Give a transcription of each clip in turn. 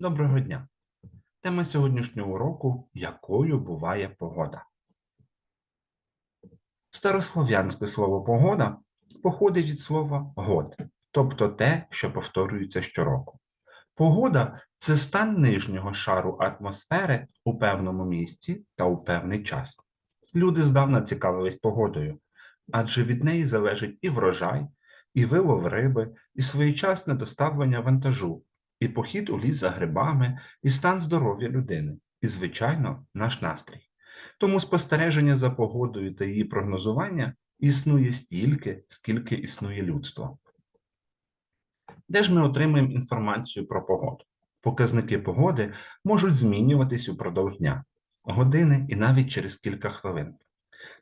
Доброго дня! Тема сьогоднішнього уроку якою буває погода. Старослов'янське слово погода походить від слова год, тобто те, що повторюється щороку. Погода це стан нижнього шару атмосфери у певному місці та у певний час. Люди здавна цікавились погодою, адже від неї залежить і врожай, і вилов риби, і своєчасне доставлення вантажу, і похід у ліс за грибами, і стан здоров'я людини, і, звичайно, наш настрій. Тому спостереження за погодою та її прогнозування існує стільки, скільки існує людство. Де ж ми отримуємо інформацію про погоду? Показники погоди можуть змінюватись упродовж дня, години і навіть через кілька хвилин.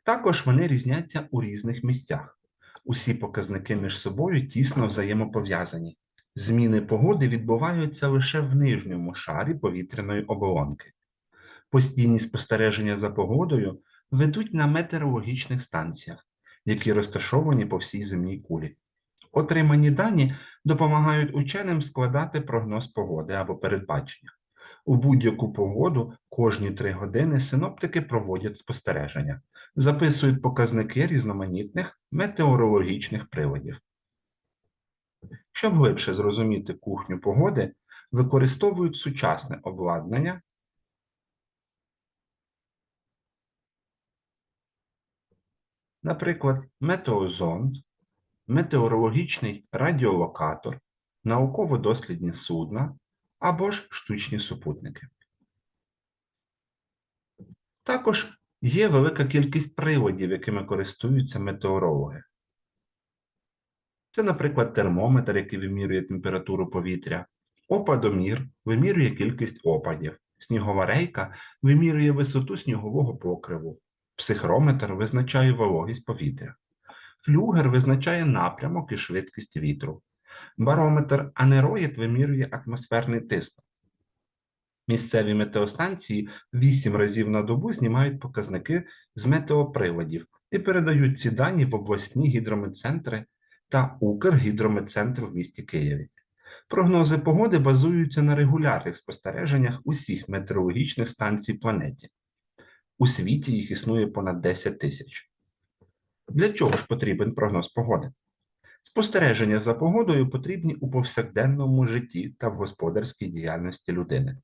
Також вони різняться у різних місцях. Усі показники між собою тісно взаємопов'язані. Зміни погоди відбуваються лише в нижньому шарі повітряної оболонки. Постійні спостереження за погодою ведуть на метеорологічних станціях, які розташовані по всій земній кулі. Отримані дані допомагають ученим складати прогноз погоди або передбачення. У будь-яку погоду кожні три години синоптики проводять спостереження, записують показники різноманітних метеорологічних приладів. Щоб глибше зрозуміти кухню погоди, використовують сучасне обладнання, наприклад, метеозонд, метеорологічний радіолокатор, науково-дослідні судна або ж штучні супутники. Також є велика кількість приладів, якими користуються метеорологи. Це, наприклад, термометр, який вимірює температуру повітря, опадомір вимірює кількість опадів, снігова рейка вимірює висоту снігового покриву, психрометр визначає вологість повітря, флюгер визначає напрямок і швидкість вітру, барометр анероїд вимірює атмосферний тиск. Місцеві метеостанції 8 разів на добу знімають показники з метеоприладів і передають ці дані в обласні гідрометцентри та Укргідрометцентр в місті Києві. Прогнози погоди базуються на регулярних спостереженнях усіх метеорологічних станцій планеті. У світі їх існує понад 10 тисяч. Для чого ж потрібен прогноз погоди? Спостереження за погодою потрібні у повсякденному житті та в господарській діяльності людини.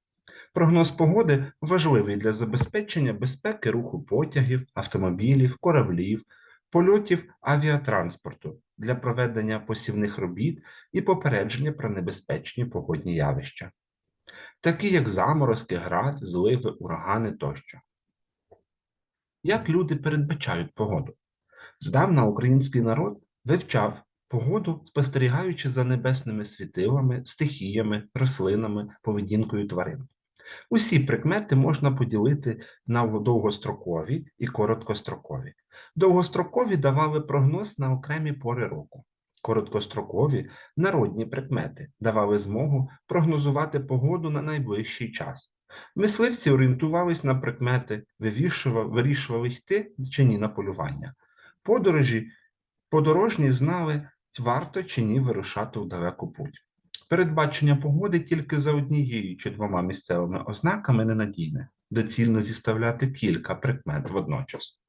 Прогноз погоди важливий для забезпечення безпеки руху потягів, автомобілів, кораблів, польотів авіатранспорту для проведення посівних робіт і попередження про небезпечні погодні явища, такі як заморозки, град, зливи, урагани тощо. Як люди передбачають погоду? Здавна український народ вивчав погоду, спостерігаючи за небесними світилами, стихіями, рослинами, поведінкою тварин. Усі прикмети можна поділити на довгострокові і короткострокові. Довгострокові давали прогноз на окремі пори року. Короткострокові народні прикмети давали змогу прогнозувати погоду на найближчий час. Мисливці орієнтувались на прикмети, вирішували йти чи ні на полювання. Подорожі, подорожні знали, варто чи ні вирушати у далеку путь. Передбачення погоди тільки за однією чи двома місцевими ознаками ненадійне, доцільно зіставляти кілька прикмет водночас.